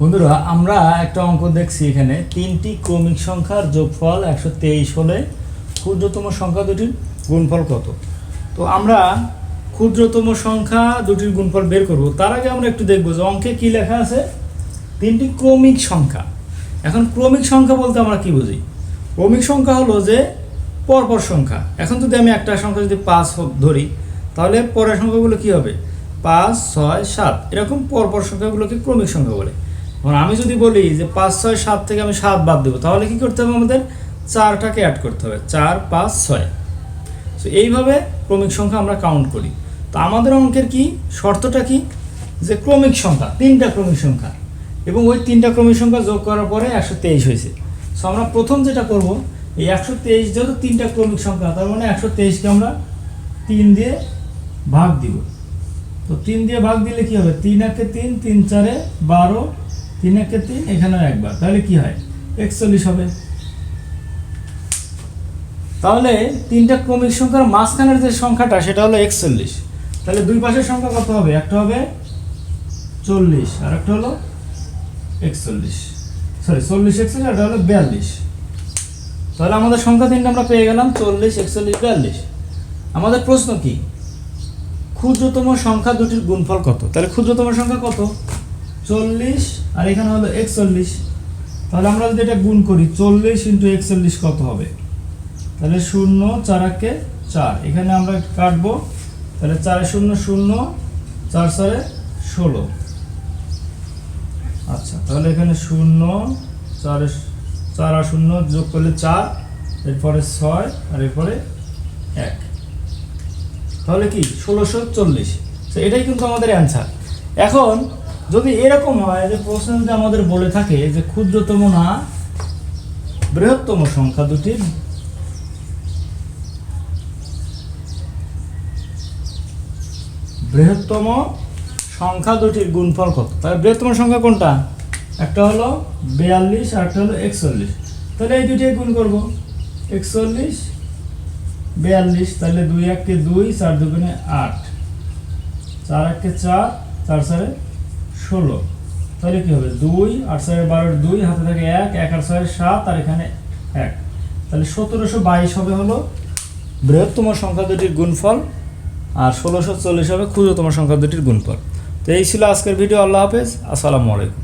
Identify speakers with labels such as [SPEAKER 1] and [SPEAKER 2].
[SPEAKER 1] বন্ধুরা, আমরা একটা অঙ্ক দেখছি এখানে। তিনটি ক্রমিক সংখ্যার যোগফল একশো তেইশ হলে ক্ষুদ্রতম সংখ্যা দুটির গুণফল কত? তো আমরা ক্ষুদ্রতম সংখ্যা দুটির গুণফল বের করব। তার আগে আমরা একটু দেখব যে অঙ্কে কী লেখা আছে? তিনটি ক্রমিক সংখ্যা। এখন ক্রমিক সংখ্যা বলতে আমরা কি বুঝি? ক্রমিক সংখ্যা হলো যে পরপর সংখ্যা। এখন যদি আমি একটা সংখ্যা যদি পাঁচ ধরি, তাহলে পরের সংখ্যাগুলো কি হবে? পাঁচ, ছয়, সাত। এরকম পরপর সংখ্যাগুলোকে ক্রমিক সংখ্যা বলে। এখন আমি যদি বলি যে পাঁচ, ছয়, সাত থেকে আমি সাত বাদ দেবো, তাহলে কি করতে হবে আমাদের? চারটাকে অ্যাড করতে হবে। চার, পাঁচ, ছয়। তো এইভাবে ক্রমিক সংখ্যা আমরা কাউন্ট করি। তো আমাদের অঙ্কের কি? শর্তটা কি? যে ক্রমিক সংখ্যা, তিনটা ক্রমিক সংখ্যা। এবং ওই তিনটা ক্রমিক সংখ্যা যোগ করার পরে একশো তেইশ হয়েছে। সো আমরা প্রথম যেটা করব, এই একশো তেইশ যেহেতু তিনটা ক্রমিক সংখ্যা, তার মানে একশো তেইশকে আমরা তিন দিয়ে ভাগ দিব। তো তিন দিয়ে ভাগ দিলে কি হবে? তিন একে তিন তিন চারে বারো তিন একে তিন, এখানেও একবার। তাহলে কি হয়? একচল্লিশ হবে। তাহলে তিনটা ক্রমিক সংখ্যার মাঝখানের যে সংখ্যাটা, সেটা হলো একচল্লিশ। তাহলে দুই পাশের সংখ্যা কত হবে? একটা হবে চল্লিশ, আর একটা হলো একচল্লিশ। সরি চল্লিশ একচল্লিশ, আর হলো বিয়াল্লিশ। তাহলে আমাদের সংখ্যা তিনটা আমরা পেয়ে গেলাম, চল্লিশ, একচল্লিশ, বিয়াল্লিশ। আমাদের প্রশ্ন কি? ক্ষুদ্রতম সংখ্যা দুটির গুণফল কত? তাহলে ক্ষুদ্রতম সংখ্যা কত? চল্লিশ আর এখানে হলো একচল্লিশ। তাহলে আমরা যদি এটা গুণ করি, চল্লিশ ইন্টু একচল্লিশ কত হবে? তাহলে শূন্য চারাকে চার। এখানে আমরা কাটবো, তাহলে চারে শূন্য শূন্য, চার চারে ষোলো। আচ্ছা তাহলে এখানে শূন্য, চারে চার আর শূন্য যোগ করলে চার, এরপরে ছয় আর এরপরে এক। তাহলে কি? ষোলোশো চল্লিশ। তো এটাই কিন্তু আমাদের অ্যান্সার। এখন যদি এরকম হয় যে প্রশ্ন যদি আমাদের বলে থাকে যে ক্ষুদ্রতম না, বৃহত্তম সংখ্যা দুটির বৃহত্তম সংখ্যা দুটির গুণফল কত? তাহলে বৃহত্তম সংখ্যা কোনটা? একটা হলো বিয়াল্লিশ আর একটা হলো একচল্লিশ। তাহলে এই দুইটাই গুণ করব। একচল্লিশ, বিয়াল্লিশ, তাহলে দুই এককে দুই, চার দুগুণে আট। চার এককে চার চার চারে ষোলো। তাহলে কী হবে? দুই আট ছয় বারোর দুই, হাতে থাকে এক এক আট ছয় সাত, আর এখানে এক। তাহলে সতেরোশো বাইশ হবে হলো বৃহত্তম সংখ্যা দুটির গুণফল, আর ষোলোশো চল্লিশ হবে ক্ষুদ্রতম সংখ্যা দুটির গুণফল। তো এই ছিল আজকের ভিডিও। আল্লাহ হাফেজ। আসসালামু আলাইকুম।